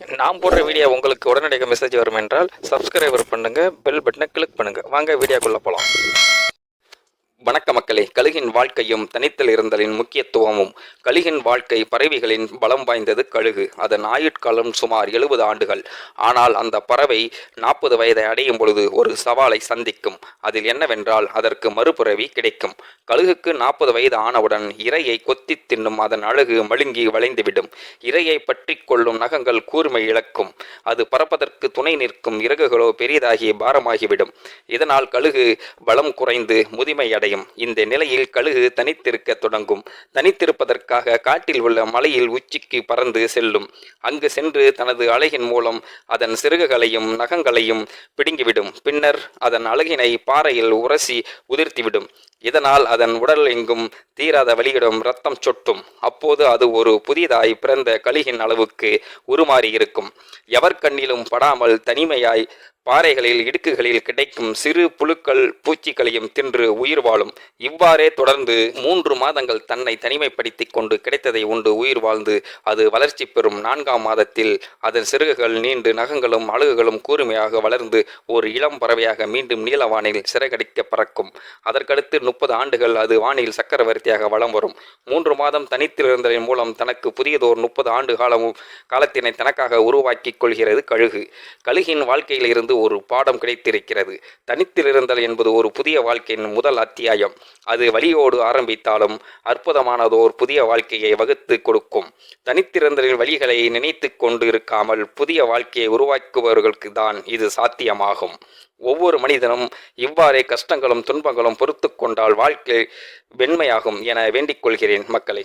நான் போடுற வீடியோ உங்களுக்கு உடனடியாக மெசேஜ் வரும் என்றால் சப்ஸ்கிரைபர் பண்ணுங்கள் பெல் பட்டனை கிளிக் பண்ணுங்கள் வாங்க வீடியோக்குள்ளே போகலாம் வணக்க மக்களே கழுகின் வாழ்க்கையும் தனித்தல் இருந்தலின் முக்கியத்துவமும் கழுகின் வாழ்க்கை பறவைகளின் பலம் வாய்ந்தது கழுகு. அதன் ஆயுட்காலம் சுமார் எழுபது ஆண்டுகள். ஆனால் அந்த பறவை நாற்பது வயதை அடையும் பொழுது ஒரு சவாலை சந்திக்கும். அதில் என்னவென்றால் அதற்கு மறுபிறவி கிடைக்கும். கழுகுக்கு நாற்பது வயது ஆனவுடன் இரையை கொத்தி தின்னும் அதன் அழகு மழுங்கி வளைந்துவிடும். இரையை பற்றி கொள்ளும் நகங்கள் கூர்மை இழக்கும். அது பறப்பதற்கு துணை நிற்கும் இறகுகளோ பெரிதாகி பாரமாகிவிடும். இதனால் கழுகு பலம் குறைந்து முதுமை அடை அடையும் இந்த நிலையில் கழுகு தனித்திருக்க தொடங்கும். தனித்திருப்பதற்காக காட்டில் உள்ள மலையில் உச்சிக்கு பறந்து செல்லும். அங்கு சென்று தனது அழகின் மூலம் அதன் சிறுகுகளையும் நகங்களையும் பிடுங்கிவிடும். பின்னர் அதன் அழகினை பாறையில் உரசி உதிர்த்திவிடும். இதனால் அதன் உடல் எங்கும் தீராத வலியிடும் ரத்தம் சொட்டும். அப்போது அது ஒரு புதிதாய் பிறந்த கழுகின் அளவுக்கு உருமாறி இருக்கும் எவர் கண்ணிலும் படாமல் தனிமையாய் பாறைகளில் இடுக்குகளில் கிடைக்கும் சிறு புழுக்கள் பூச்சிகளையும் தின்று உயிர் வாழும். இவ்வாறே தொடர்ந்து மூன்று மாதங்கள் தன்னை தனிமைப்படுத்திக் கொண்டு கிடைத்ததை உண்டு உயிர் வாழ்ந்து அது வளர்ச்சி பெறும். நான்காம் மாதத்தில் அதன் சிறகுகள் நீண்டு நகங்களும் அழகுகளும் கூர்மையாக வளர்ந்து ஒரு இளம் பறவையாக மீண்டும் நீலவானில் சிறகடிக்க பறக்கும். அதற்கடுத்து முப்பது ஆண்டுகள் அது வானில் சக்கரவர்த்தியாக வலம் வரும். மூன்று மாதம் தனித்திருந்ததன் மூலம் தனக்கு புதியதோர் முப்பது ஆண்டு காலமும் காலத்தினை தனக்காக உருவாக்கிக் கொள்கிறது கழுகு. கழுகின் வாழ்க்கையில் இருந்து ஒரு பாடம் கிடைத்திருக்கிறது. தனித்திருந்தல் என்பது ஒரு புதிய வாழ்க்கையின் முதல் அத்தியாயம். அது வழியோடு ஆரம்பித்தாலும் அற்புதமானதோர் புதிய வாழ்க்கையை வகுத்து கொடுக்கும். தனித்திருந்தலின் வழிகளை நினைத்து கொண்டு இருக்காமல் புதிய வாழ்க்கையை உருவாக்குபவர்களுக்கு தான் இது சாத்தியமாகும். ஒவ்வொரு மனிதனும் இவ்வாறே கஷ்டங்களும் துன்பங்களும் பொறுத்து கொண்டால் வாழ்க்கை வெண்மையாகும் என வேண்டிக் கொள்கிறேன் மக்களை.